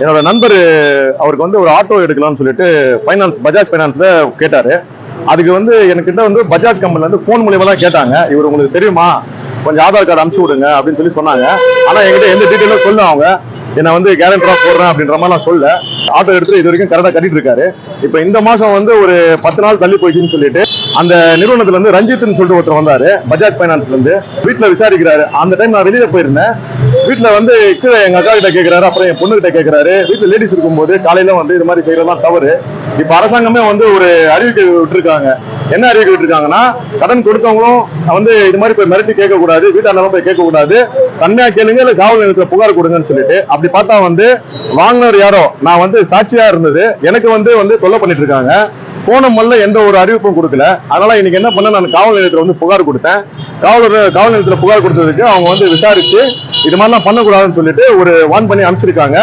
என்னோட நண்பர் அவருக்கு வந்து ஒரு ஆட்டோ எடுக்கலாம்னு சொல்லிட்டு ஃபைனான்ஸ் பஜாஜ் ஃபைனான்ஸில் கேட்டாரு. அதுக்கு வந்து என்கிட்ட வந்து பஜாஜ் கம்பெனில வந்து ஃபோன் மூலியமாக தான் கேட்டாங்க. இவர் உங்களுக்கு தெரியுமா? கொஞ்சம் ஆதார் கார்டு அமுச்சு விடுங்க அப்படின்னு சொல்லி சொன்னாங்க. ஆனால் என்கிட்ட எந்த டீட்டெயிலும் சொல்ல அவங்க. என்னை வந்து கேரண்டராக போடுறேன் அப்படின்ற மாதிரி நான் சொல்ல ஆட்டோ எடுத்து இது வரைக்கும் கரெக்டாக கட்டிட்டு இருக்காரு. இப்போ இந்த மாதம் வந்து ஒரு பத்து நாள் தள்ளி போயிடுச்சுன்னு சொல்லிட்டு அந்த நிறுவனத்துல இருந்து ரஞ்சித்னு சொல்லிட்டு ஒருத்தர் வந்தாரு பஜாஜ் ஃபைனான்ஸ்ல இருந்து. வீட்டில் விசாரிக்கிறாரு. அந்த டைம் நான் வெளியில போயிருந்தேன். வீட்டில் வந்து கீழே எங்கள் அக்கா கிட்ட கேட்குறாரு அப்புறம் என் பொண்ணு கிட்ட வீட்டில் வீட்டுல லேடிஸ் இருக்கும்போது காலையில வந்து இது மாதிரி செய்யறதுலாம் தவறு. இப்போ அரசாங்கமே வந்து ஒரு அறிவிக்கை விட்டுருக்காங்க. என்ன அறிவிக்கை விட்டுருக்காங்கன்னா கடன் கொடுத்தவங்களும் வந்து இது மாதிரி போய் மிரட்டி கேட்கக்கூடாது கூடாது போய் கேட்கக்கூடாது. தன்மையா கேளுங்க இல்லை காவல் நிலையத்தில் புகார் கொடுங்கன்னு சொல்லிட்டு அப்படி பார்த்தா வந்து வாங்கினவர் யாரோ? நான் வந்து சாட்சியா இருந்தது. எனக்கு வந்து வந்து தொல்லை பண்ணிட்டு இருக்காங்க. போன மல்ல எந்த ஒரு அறிவிப்பும் கொடுக்கல. அதனால இன்னைக்கு என்ன பண்ண நான் காவல் நிலையத்தில் வந்து புகார் கொடுத்தேன். காவலர் காவல் நிலையத்தில் புகார் கொடுத்ததுக்கு அவங்க வந்து விசாரிச்சு இது மாதிரிலாம் பண்ணக்கூடாதுன்னு சொல்லிட்டு ஒரு வான் பண்ணி அனுப்பிச்சிருக்காங்க.